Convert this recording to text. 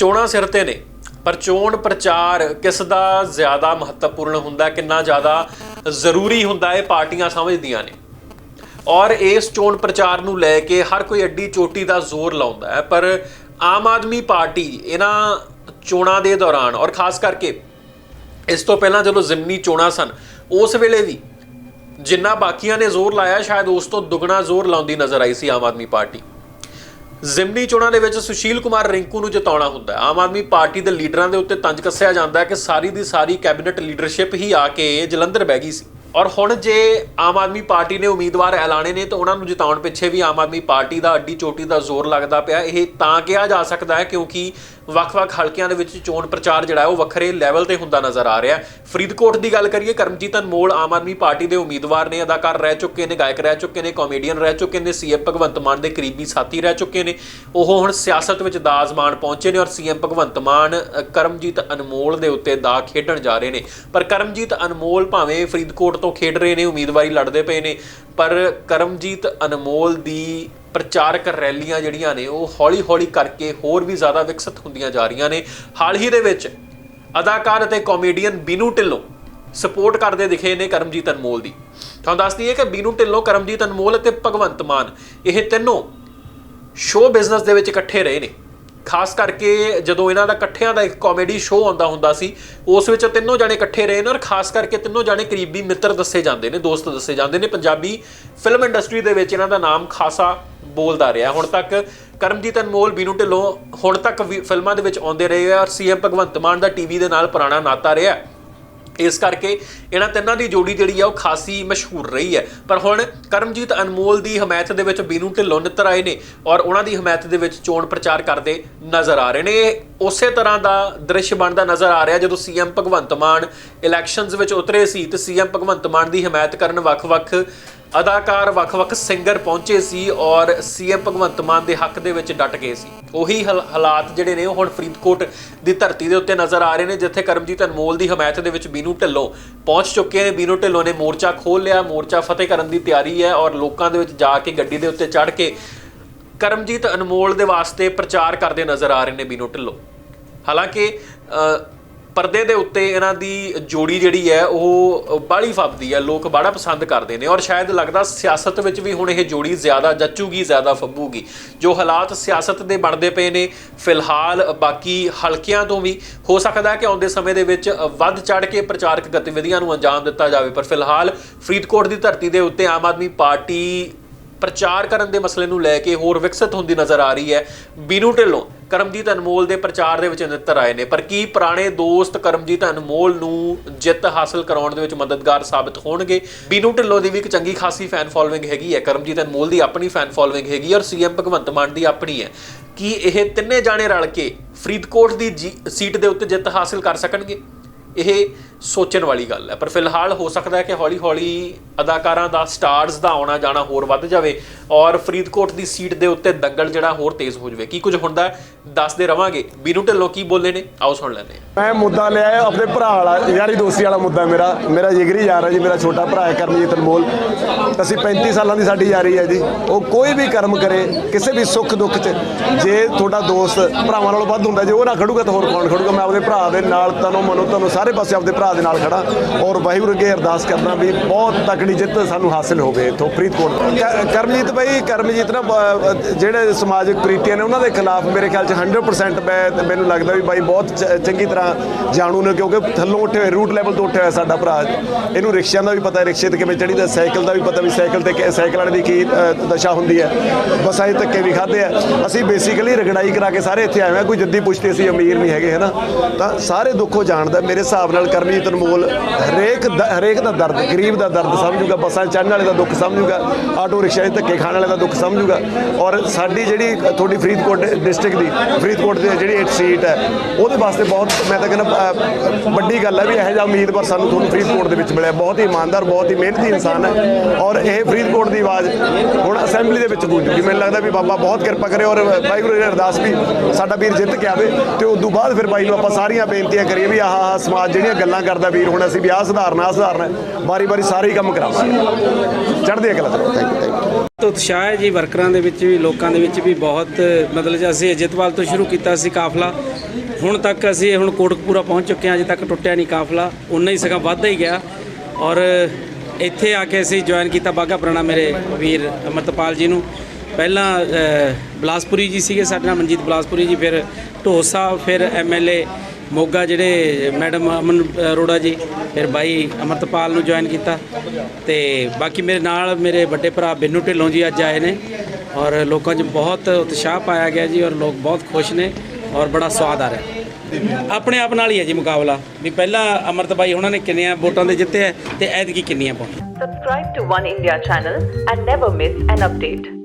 ਚੋਣਾਂ ਸਿਰ ਤੇ ਨੇ। ਪਰ ਚੋਣ ਪ੍ਰਚਾਰ ਕਿਸ ਦਾ ਜ਼ਿਆਦਾ ਮਹੱਤਵਪੂਰਨ ਹੁੰਦਾ, ਕਿੰਨਾ ਜ਼ਿਆਦਾ ਜ਼ਰੂਰੀ ਹੁੰਦਾ, ਇਹ ਪਾਰਟੀਆਂ ਸਮਝਦੀਆਂ ਨੇ। ਔਰ ਇਸ ਚੋਣ ਪ੍ਰਚਾਰ ਨੂੰ ਲੈ ਕੇ ਹਰ ਕੋਈ ਅੱਡੀ ਚੋਟੀ ਦਾ ਜ਼ੋਰ ਲਾਉਂਦਾ ਹੈ। ਪਰ ਆਮ ਆਦਮੀ ਪਾਰਟੀ ਇਹਨਾਂ ਚੋਣਾਂ ਦੇ ਦੌਰਾਨ, ਔਰ ਖਾਸ ਕਰਕੇ ਇਸ ਤੋਂ ਪਹਿਲਾਂ ਜਦੋਂ ਜ਼ਿਮਨੀ ਚੋਣਾਂ ਸਨ, ਉਸ ਵੇਲੇ ਵੀ ਜਿੰਨਾ ਬਾਕੀਆਂ ਨੇ ਜ਼ੋਰ ਲਾਇਆ, ਸ਼ਾਇਦ ਉਸ ਤੋਂ ਦੁੱਗਣਾ ਜ਼ੋਰ ਲਾਉਂਦੀ ਨਜ਼ਰ ਆਈ ਸੀ ਆਮ ਆਦਮੀ ਪਾਰਟੀ। ਜ਼ਿਮਨੀ ਚੋਣਾਂ ਦੇ ਵਿੱਚ ਸੁਸ਼ੀਲ ਕੁਮਾਰ ਰਿੰਕੂ ਨੂੰ ਜਿਤਾਉਣਾ ਹੁੰਦਾ ਹੈ। ਆਮ ਆਦਮੀ ਪਾਰਟੀ ਦੇ ਲੀਡਰਾਂ ਦੇ ਉੱਤੇ ਤੰਜ ਕੱਸਿਆ ਜਾਂਦਾ ਹੈ ਕਿ ਸਾਰੀ ਦੀ ਸਾਰੀ ਕੈਬਨਿਟ ਲੀਡਰਸ਼ਿਪ ਹੀ ਆ ਕੇ ਜਲੰਧਰ ਬਹਿ ਗਈ ਸੀ। ਔਰ ਹੁਣ ਜੇ ਆਮ ਆਦਮੀ ਪਾਰਟੀ ਨੇ ਉਮੀਦਵਾਰ ਐਲਾਨੇ ਨੇ ਤਾਂ ਉਹਨਾਂ ਨੂੰ ਜਿਤਾਉਣ ਪਿੱਛੇ ਵੀ ਆਮ ਆਦਮੀ ਪਾਰਟੀ ਦਾ ਅੱਡੀ ਚੋਟੀ ਦਾ ਜ਼ੋਰ ਲੱਗਦਾ ਪਿਆ। ਇਹ ਤਾਂ ਕਿਹਾ ਜਾ ਸਕਦਾ ਹੈ ਕਿਉਂਕਿ ਵੱਖ-ਵੱਖ ਹਲਕਿਆਂ ਦੇ ਵਿੱਚ ਚੋਣ ਪ੍ਰਚਾਰ ਜਿਹੜਾ ਹੈ ਉਹ ਵੱਖਰੇ ਲੈਵਲ ਤੇ ਹੁੰਦਾ ਨਜ਼ਰ ਆ ਰਿਹਾ ਹੈ। ਫਰੀਦਕੋਟ ਦੀ ਗੱਲ ਕਰੀਏ, ਕਰਮਜੀਤ ਅਨਮੋਲ ਆਮ ਆਦਮੀ ਪਾਰਟੀ ਦੇ ਉਮੀਦਵਾਰ ਨੇ, ਅਦਾਕਾਰ ਰਹਿ ਚੁੱਕੇ ਨੇ, ਗਾਇਕ ਰਹਿ ਚੁੱਕੇ ਨੇ ਕਾਮੇਡੀਅਨ ਰਹਿ ਚੁੱਕੇ ਨੇ ਸੀਐਮ ਭਗਵੰਤ ਮਾਨ ਦੇ ਕਰੀਬੀ ਸਾਥੀ ਰਹਿ ਚੁੱਕੇ ਨੇ। ਉਹ ਹੁਣ ਸਿਆਸਤ ਵਿੱਚ ਦਾਜ ਦਾਜ਼ਮਾਨ ਪਹੁੰਚੇ ਨੇ ਔਰ ਸੀਐਮ ਭਗਵੰਤ ਮਾਨ ਕਰਮਜੀਤ ਅਨਮੋਲ ਦੇ ਉੱਤੇ ਦਾ ਖੇਡਣ ਜਾ ਰਹੇ ਨੇ। ਪਰ ਕਰਮਜੀਤ ਅਨਮੋਲ ਭਾਵੇਂ ਫਰੀਦਕੋਟ ਤੋਂ ਖੇਡ ਰਹੇ ਨੇ, ਉਮੀਦਵਾਰੀ ਲੜਦੇ ਪਏ ਨੇ, ਪਰ ਕਰਮਜੀਤ ਅਨਮੋਲ ਦੀ ਪ੍ਰਚਾਰਕ ਰੈਲੀਆਂ ਜਿਹੜੀਆਂ ਨੇ, ਉਹ ਹੌਲੀ-ਹੌਲੀ ਕਰਕੇ ਹੋਰ ਵੀ ਜ਼ਿਆਦਾ ਵਿਕਸਿਤ ਹੁੰਦੀਆਂ ਜਾ ਰਹੀਆਂ ਨੇ। ਹਾਲ ਹੀ ਦੇ ਵਿੱਚ ਅਦਾਕਾਰ ਅਤੇ ਕਾਮੇਡੀਅਨ ਬੀਨੂ ਢਿੱਲੋਂ ਸਪੋਰਟ ਕਰਦੇ ਦਿਖੇ ਨੇ ਕਰਮਜੀਤ ਅਨਮੋਲ ਦੀ। ਤੁਹਾਨੂੰ ਦੱਸ ਦਈਏ ਕਿ ਬੀਨੂ ਢਿੱਲੋਂ, ਕਰਮਜੀਤ ਅਨਮੋਲ ਅਤੇ ਭਗਵੰਤ ਮਾਨ, ਇਹ ਤਿੰਨੋਂ ਸ਼ੋਅ ਬਿਜ਼ਨਸ ਦੇ ਵਿੱਚ ਇਕੱਠੇ ਰਹੇ ਨੇ। ਖਾਸ ਕਰਕੇ ਜਦੋਂ ਇਹਨਾਂ ਦਾ ਇਕੱਠਿਆਂ ਦਾ ਇੱਕ ਕਾਮੇਡੀ ਸ਼ੋਅ ਆਉਂਦਾ ਹੁੰਦਾ ਸੀ, ਉਸ ਵਿੱਚ ਤਿੰਨੋਂ ਜਾਣੇ ਇਕੱਠੇ ਰਹੇ ਨੇ ਔਰ ਖਾਸ ਕਰਕੇ ਤਿੰਨੋਂ ਜਾਣੇ ਕਰੀਬੀ ਮਿੱਤਰ ਦੱਸੇ ਜਾਂਦੇ ਨੇ, ਦੋਸਤ ਦੱਸੇ ਜਾਂਦੇ ਨੇ। ਪੰਜਾਬੀ ਫਿਲਮ ਇੰਡਸਟਰੀ ਦੇ ਵਿੱਚ ਇਹਨਾਂ ਦਾ ਨਾਮ ਖਾਸਾ ਬੋਲਦਾ ਰਿਹਾ। ਹੁਣ ਤੱਕ ਕਰਮਜੀਤ ਅਨਮੋਲ, ਬੀਨੂ ਢਿੱਲੋਂ ਹੁਣ ਤੱਕ ਵੀ ਫਿਲਮਾਂ ਦੇ ਵਿੱਚ ਆਉਂਦੇ ਰਹੇ ਆ ਔਰ ਸੀਐਮ ਭਗਵੰਤ ਮਾਨ ਦਾ ਟੀਵੀ ਦੇ ਨਾਲ ਪੁਰਾਣਾ ਨਾਤਾ ਰਿਹਾ। ਇਸ ਕਰਕੇ ਇਹਨਾਂ ਤਿੰਨਾਂ ਦੀ ਜੋੜੀ ਜਿਹੜੀ ਆ ਉਹ ਖਾਸੀ ਮਸ਼ਹੂਰ ਰਹੀ ਹੈ। ਪਰ ਹੁਣ ਕਰਮਜੀਤ ਅਨਮੋਲ ਦੀ ਹਮਾਇਤ ਦੇ ਵਿੱਚ ਬੀਨੂ ਢਿੱਲੋਂ ਨਿੱਤਰ ਆਏ ਨੇ ਔਰ ਉਹਨਾਂ ਦੀ ਹਮਾਇਤ ਦੇ ਵਿੱਚ ਚੋਣ ਪ੍ਰਚਾਰ ਕਰਦੇ ਨਜ਼ਰ ਆ ਰਹੇ ਨੇ। ਇਹ ਉਸੇ ਤਰ੍ਹਾਂ ਦਾ ਦ੍ਰਿਸ਼ ਬਣਦਾ ਨਜ਼ਰ ਆ ਰਿਹਾ ਜਦੋਂ ਸੀਐਮ ਭਗਵੰਤ ਮਾਨ ਇਲੈਕਸ਼ਨਸ ਵਿੱਚ ਉਤਰੇ ਸੀ ਤੇ ਸੀਐਮ ਭਗਵੰਤ ਮਾਨ ਦੀ ਹਮਾਇਤ ਕਰਨ ਵੱਖ-ਵੱਖ ਅਦਾਕਾਰ ਵੱਖ-ਵੱਖ ਸਿੰਗਰ ਪਹੁੰਚੇ ਸੀ ਔਰ ਸੀਐਮ ਭਗਵੰਤ ਮਾਨ ਦੇ ਹੱਕ ਦੇ ਵਿੱਚ ਡਟ ਗਏ ਸੀ। ਉਹੀ ਹਾਲ- ਹਾਲਾਤ ਜਿਹੜੇ ਨੇ, ਉਹ ਹੁਣ ਫਰੀਦਕੋਟ ਦੀ ਧਰਤੀ ਦੇ ਉੱਤੇ ਨਜ਼ਰ ਆ ਰਹੇ ਨੇ, ਜਿੱਥੇ ਕਰਮਜੀਤ ਅਨਮੋਲ ਦੀ ਹਮਾਇਤ ਦੇ ਵਿੱਚ ਬੀਨੂ ਢਿੱਲੋਂ ਪਹੁੰਚ ਚੁੱਕੇ ਨੇ। ਬੀਨੂ ਢਿੱਲੋਂ ਨੇ ਮੋਰਚਾ ਖੋਲ ਲਿਆ। ਮੋਰਚਾ ਫਤਿਹ ਕਰਨ ਦੀ ਤਿਆਰੀ ਹੈ ਔਰ ਲੋਕਾਂ ਦੇ ਵਿੱਚ ਜਾ ਕੇ ਗੱਡੀ ਦੇ ਉੱਤੇ ਚੜ੍ਹ ਕੇ ਕਰਮਜੀਤ ਅਨਮੋਲ ਦੇ ਵਾਸਤੇ ਪ੍ਰਚਾਰ ਕਰਦੇ ਨਜ਼ਰ ਆ ਰਹੇ ਨੇ ਬੀਨੂ ਢਿੱਲੋਂ। ਹਾਲਾਂਕਿ ਪਰਦੇ ਦੇ ਉੱਤੇ ਇਹਨਾਂ ਦੀ ਜੋੜੀ ਜਿਹੜੀ ਹੈ, ਉਹ ਬਾਲੀ ਫੱਬਦੀ ਹੈ। ਲੋਕ ਬੜਾ ਪਸੰਦ ਕਰਦੇ ਨੇ ਔਰ ਸ਼ਾਇਦ ਲੱਗਦਾ ਸਿਆਸਤ ਵਿੱਚ ਵੀ ਹੁਣ ਇਹ ਜੋੜੀ ਜ਼ਿਆਦਾ ਜੱਚੂਗੀ, ਜ਼ਿਆਦਾ ਫੱਬੂਗੀ। ਜੋ ਹਾਲਾਤ ਸਿਆਸਤ ਦੇ ਬਣਦੇ ਪਏ ਨੇ, ਫਿਲਹਾਲ ਬਾਕੀ ਹਲਕਿਆਂ ਤੋਂ ਵੀ ਹੋ ਸਕਦਾ ਕਿ ਆਉਂਦੇ ਸਮੇਂ ਦੇ ਵਿੱਚ ਵੱਧ ਚੜ ਕੇ ਪ੍ਰਚਾਰਕ ਗਤੀਵਿਧੀਆਂ ਨੂੰ ਅੰਜਾਮ ਦਿੱਤਾ ਜਾਵੇ। ਪਰ ਫਿਲਹਾਲ ਫਰੀਦਕੋਟ ਦੀ ਧਰਤੀ ਦੇ ਉੱਤੇ ਆਮ ਆਦਮੀ ਪਾਰਟੀ ਪ੍ਰਚਾਰ ਕਰਨ ਦੇ ਮਸਲੇ ਨੂੰ ਲੈ ਕੇ ਹੋਰ ਵਿਕਸਿਤ ਹੁੰਦੀ ਨਜ਼ਰ ਆ ਰਹੀ ਹੈ। ਬੀਨੂ ਢਿੱਲੋਂ ਕਰਮਜੀਤ ਅਨਮੋਲ ਦੇ ਪ੍ਰਚਾਰ ਦੇ ਵਿੱਚ ਨਿੱਤਰ ਆਏ ਨੇ। ਪਰ ਕੀ ਪੁਰਾਣੇ ਦੋਸਤ ਕਰਮਜੀਤ ਅਨਮੋਲ ਨੂੰ ਜਿੱਤ ਹਾਸਲ ਕਰਾਉਣ ਦੇ ਵਿੱਚ ਮਦਦਗਾਰ ਸਾਬਤ ਹੋਣਗੇ? ਬੀਨੂ ਢਿੱਲੋਂ ਦੀ ਵੀ ਇੱਕ ਚੰਗੀ ਖਾਸੀ ਫੈਨ ਫੋਲੋਇੰਗ ਹੈਗੀ ਹੈ। ਕਰਮਜੀਤ ਅਨਮੋਲ ਦੀ ਆਪਣੀ ਫੈਨ ਫੋਲੋਇੰਗ ਹੈਗੀ ਹੈ ਔਰ ਸੀਐਮ ਭਗਵੰਤ ਮਾਨ ਦੀ ਆਪਣੀ ਹੈ। ਕੀ ਇਹ ਤਿੰਨੇ ਜਾਣੇ ਰਲ ਕੇ ਫਰੀਦਕੋਟ ਦੀ ਜੀ- ਸੀਟ ਦੇ ਉੱਤੇ ਜਿੱਤ ਹਾਸਲ ਕਰ ਸਕਣਗੇ? ਇਹ ਸੋਚਣ ਵਾਲੀ ਗੱਲ ਹੈ। ਪਰ ਫਿਲਹਾਲ ਹੋ ਸਕਦਾ ਹੈ ਕਿ ਹੌਲੀ-ਹੌਲੀ ਅਦਾਕਾਰਾਂ ਦਾ ਸਟਾਰਸ ਦਾ ਆਉਣਾ ਜਾਣਾ ਹੋਰ ਵੱਧ ਜਾਵੇ ਔਰ ਫਰੀਦਕੋਟ ਦੀ ਸੀਟ ਦੇ ਉੱਤੇ ਦੰਗਲ ਜਿਹੜਾ ਹੋਰ ਤੇਜ਼ ਹੋ ਜਾਵੇ। ਕੀ ਕੁਝ ਹੁੰਦਾ ਦੱਸਦੇ ਰਵਾਂਗੇ। ਬੀਨੂ ਢਿੱਲੋਂ ਕੀ ਬੋਲੇ ਨੇ? ਆਓ ਸੁਣ ਲੈਂਦੇ ਮੈਂ ਮੁੱਦਾ ਲਿਆ ਆਪਣੇ ਭਰਾ ਵਾਲਾ, ਯਾਰੀ ਦੋਸਤੀ ਵਾਲਾ ਮੁੱਦਾ ਮੇਰਾ। ਮੇਰਾ ਜਿਗਰੀ ਯਾਰ ਹੈ ਜੀ, ਮੇਰਾ ਛੋਟਾ ਭਰਾ ਹੈ ਕਰਮਜੀਤ ਅਨਮੋਲ। ਅਸੀਂ 35 ਸਾਲਾਂ ਦੀ ਸਾਡੀ ਯਾਰੀ ਹੈ ਜੀ। ਉਹ ਕੋਈ ਵੀ ਕਰਮ ਕਰੇ, ਕਿਸੇ ਵੀ ਸੁੱਖ ਦੁੱਖ 'ਚ, ਜੇ ਤੁਹਾਡਾ ਦੋਸਤ ਭਰਾਵਾਂ ਨਾਲੋਂ ਵੱਧ ਹੁੰਦਾ, ਜੇ ਉਹ ਨਾ ਖੜੂਗਾ ਤਾਂ ਹੋਰ ਕੌਣ ਖੜੂਗਾ? ਮੈਂ ਆਪਦੇ ਭਰਾ ਦੇ ਨਾਲ, ਤਨੋਂ ਮਨੋਂ ਤੁਹਾਨੂੰ ਸਾਰੇ ਪਾਸੇ ਆਪਣੇ ਭਰਾ ਦੇ ਨਾਲ ਖੜਾ ਔਰ ਵਾਹਿਗੁਰੂ ਅੱਗੇ ਅਰਦਾਸ ਕਰਨਾ ਵੀ ਬਹੁਤ ਤਕੜੀ ਜਿੱਤ ਸਾਨੂੰ ਹਾਸਿਲ ਹੋਵੇ ਇੱਥੋਂ ਫਰੀਦਕੋਟ ਕਰਮਜੀਤ ਭਾਈ ਕਰਮਜੀਤ ਨਾ ਜਿਹੜੇ ਸਮਾਜਿਕ ਪ੍ਰੀਤੀਆਂ ਨੇ ਉਹਨਾਂ ਦੇ ਖਿਲਾਫ ਮੇਰੇ ਖਿਆਲ 'ਚ 100% ਮੈਂ, ਮੈਨੂੰ ਲੱਗਦਾ ਵੀ ਬਾਈ ਬਹੁਤ ਚੰਗੀ ਤਰ੍ਹਾਂ ਜਾਣੂ ਨੇ ਕਿਉਂਕਿ ਥੱਲੋਂ ਉੱਠੇ ਹੋਏ ਰੂਟ ਲੈਵਲ ਤੋਂ ਉੱਠਿਆ ਹੋਇਆ ਸਾਡਾ ਭਰਾ। ਇਹਨੂੰ ਰਿਕਸ਼ਿਆਂ ਦਾ ਵੀ ਪਤਾ, ਰਿਕਸ਼ੇ ਤੇ ਕਿਵੇਂ ਚੜੀਦਾ ਸਾਈਕਲ ਦਾ ਵੀ ਪਤਾ ਵੀ ਸਾਈਕਲ ਤੇ ਸਾਈਕਲ ਵਾਲੇ ਦੀ ਕੀ ਦਸ਼ਾ ਹੁੰਦੀ ਹੈ। ਬਸਾਂ ਦੇ ਧੱਕੇ ਵੀ ਖਾਦੇ ਆ। ਅਸੀਂ ਬੇਸਿਕਲੀ ਰਗੜਾਈ ਕਰਾ ਕੇ ਸਾਰੇ ਇੱਥੇ ਆਏ ਹਾਂ, ਕੋਈ ਜੱਦੀ ਪੁੱਛਦੇ ਅਸੀਂ, ਅਮੀਰ ਨਹੀਂ ਹੈਗੇ, ਹਨਾ? ਤਾਂ ਸਾਰੇ ਦੁੱਖੋਂ ਜਾਣਦਾ, ਮੇਰੇ ਹਿਸਾਬ ਨਾਲ ਕਰਮਜੀਤ ਅਨਮੋਲ, ਹਰੇਕ ਦ- ਹਰੇਕ ਦਾ ਦਰਦ, ਗਰੀਬ ਦਾ ਦਰਦ ਸਮਝੂਗਾ, ਬੱਸਾਂ 'ਚ ਚੜ੍ਹਨ ਵਾਲੇ ਦਾ ਦੁੱਖ ਸਮਝੂਗਾ, ਆਟੋ ਰਿਕਸ਼ਾ 'ਚ ਧੱਕੇ ਖਾਣ ਵਾਲੇ ਦਾ ਦੁੱਖ ਸਮਝੂਗਾ ਔਰ ਸਾਡੀ ਜਿਹੜੀ ਤੁਹਾਡੀ ਫਰੀਦਕੋਟ ਡਿਸਟ੍ਰਿਕਟ ਦੀ ਫਰੀਦਕੋਟ ਦੀ ਜਿਹੜੀ ਇੱਕ ਸੀਟ ਹੈ, ਉਹਦੇ ਵਾਸਤੇ ਬਹੁਤ, ਮੈਂ ਤਾਂ ਕਹਿੰਦਾ ਵੱਡੀ ਗੱਲ ਹੈ ਵੀ ਇਹੋ ਜਿਹਾ ਉਮੀਦਵਾਰ ਸਾਨੂੰ ਤੁਹਾਨੂੰ ਫਰੀਦਕੋਟ ਦੇ ਵਿੱਚ ਮਿਲਿਆ, ਬਹੁਤ ਹੀ ਇਮਾਨਦਾਰ, ਬਹੁਤ ਹੀ ਮਿਹਨਤੀ ਇਨਸਾਨ ਹੈ ਔਰ ਇਹ ਫਰੀਦਕੋਟ ਦੀ ਆਵਾਜ਼ ਹੁਣ ਅਸੈਂਬਲੀ ਦੇ ਵਿੱਚ ਗੂੰਜੂਗੀ ਮੈਨੂੰ ਲੱਗਦਾ ਵੀ ਬਾਬਾ ਬਹੁਤ ਕਿਰਪਾ ਕਰੇ ਔਰ ਵਾਹਿਗੁਰੂ ਜੀ ਅਰਦਾਸ ਵੀ ਸਾਡਾ ਵੀਰ ਜਿੱਤ ਕੇ ਆਵੇ ਤੇ ਉਸ ਤੋਂ ਬਾਅਦ ਫਿਰ ਬਾਈ ਨੂੰ ਆਪਾਂ ਸਾਰੀਆਂ ਬੇਨਤੀਆਂ ਕਰੀਏ ਵੀ ਆਹ ਆਹ ਸਮਾਜ ਜਿਹੜੀਆਂ ਗੱਲਾਂ ਕਰਦਾ ਵੀਰ ਹੁਣ ਅਸੀਂ ਵੀ ਸੁਧਾਰਨਾ ਆਹ ਸੁਧਾਰਨਾ ਵਾਰੀ ਵਾਰੀ ਸਾਰੇ ਹੀ ਕੰਮ ਕਰਾਵਾਂਗੇ। ਚੜ੍ਹਦੀ ਕਲਾ ਥੈਂਕ ਯੂ ਥੈਂਕ ਯੂ ਉਤਸ਼ਾਹ ਹੈ ਜੀ ਵਰਕਰਾਂ ਦੇ ਵਿੱਚ ਵੀ ਲੋਕਾਂ ਦੇ ਵਿੱਚ ਵੀ ਬਹੁਤ ਮਤਲਬ ਜੇ ਅਸੀਂ ਅਜਿਤਵਾਲ ਤੋਂ ਸ਼ੁਰੂ ਕੀਤਾ ਸੀ ਕਾਫਲਾ। ਹੁਣ ਤੱਕ ਅਸੀਂ ਹੁਣ ਕੋਟਕਪੂਰਾ ਪਹੁੰਚ ਚੁੱਕੇ ਹਾਂ ਅਜੇ ਤੱਕ ਟੁੱਟਿਆ ਨਹੀਂ ਕਾਫਲਾ। ਉਨਾ ਹੀ ਸਗਾ ਵੱਧਦਾ ਹੀ ਗਿਆ। ਔਰ ਇੱਥੇ ਆ ਕੇ ਅਸੀਂ ਜੁਆਇਨ ਕੀਤਾ ਬਾਗਾ ਪੁਰਾਣਾ ਮੇਰੇ ਵੀਰ ਅਮਰਤਪਾਲ ਜੀ ਨੂੰ। ਪਹਿਲਾਂ ਬਲਾਸਪੁਰੀ ਜੀ ਸੀਗੇ ਸਾਡੇ ਨਾਲ ਮਨਜੀਤ ਬਲਾਸਪੁਰੀ ਜੀ ਫਿਰ ਢੋਸਾ ਫਿਰ ਐਮਐਲਏ ਮੋਗਾ ਜਿਹੜੇ ਮੈਡਮ ਅਮਨ ਅਰੋੜਾ ਜੀ, ਫਿਰ ਬਾਈ ਅਮਰਤਪਾਲ ਨੂੰ ਜੁਆਇਨ ਕੀਤਾ ਤੇ ਬਾਕੀ ਮੇਰੇ ਨਾਲ ਮੇਰੇ ਵੱਡੇ ਭਰਾ ਬਿੰਨੂ ਢਿੱਲੋਂ ਜੀ ਅੱਜ ਆਏ ਨੇ ਔਰ ਲੋਕਾਂ 'ਚ ਬਹੁਤ ਉਤਸ਼ਾਹ ਪਾਇਆ ਗਿਆ ਜੀ ਔਰ ਲੋਕ ਬਹੁਤ ਖੁਸ਼ ਨੇ ਔਰ ਬੜਾ ਸਵਾਦ ਆ ਰਿਹਾ। ਆਪਣੇ ਆਪ ਨਾਲ ਹੀ ਹੈ ਜੀ ਮੁਕਾਬਲਾ। ਵੀ ਪਹਿਲਾਂ ਅਮਰਤ ਬਾਈ ਉਹਨਾਂ ਨੇ ਕਿੰਨੀਆਂ ਵੋਟਾਂ ਦੇ ਜਿੱਤੇ ਹੈ ਤੇ ਐਤਕੀ ਕਿੰਨੀਆਂ ਪਾਉਣੀਆਂ। Subscribe to One India channel and never miss an update.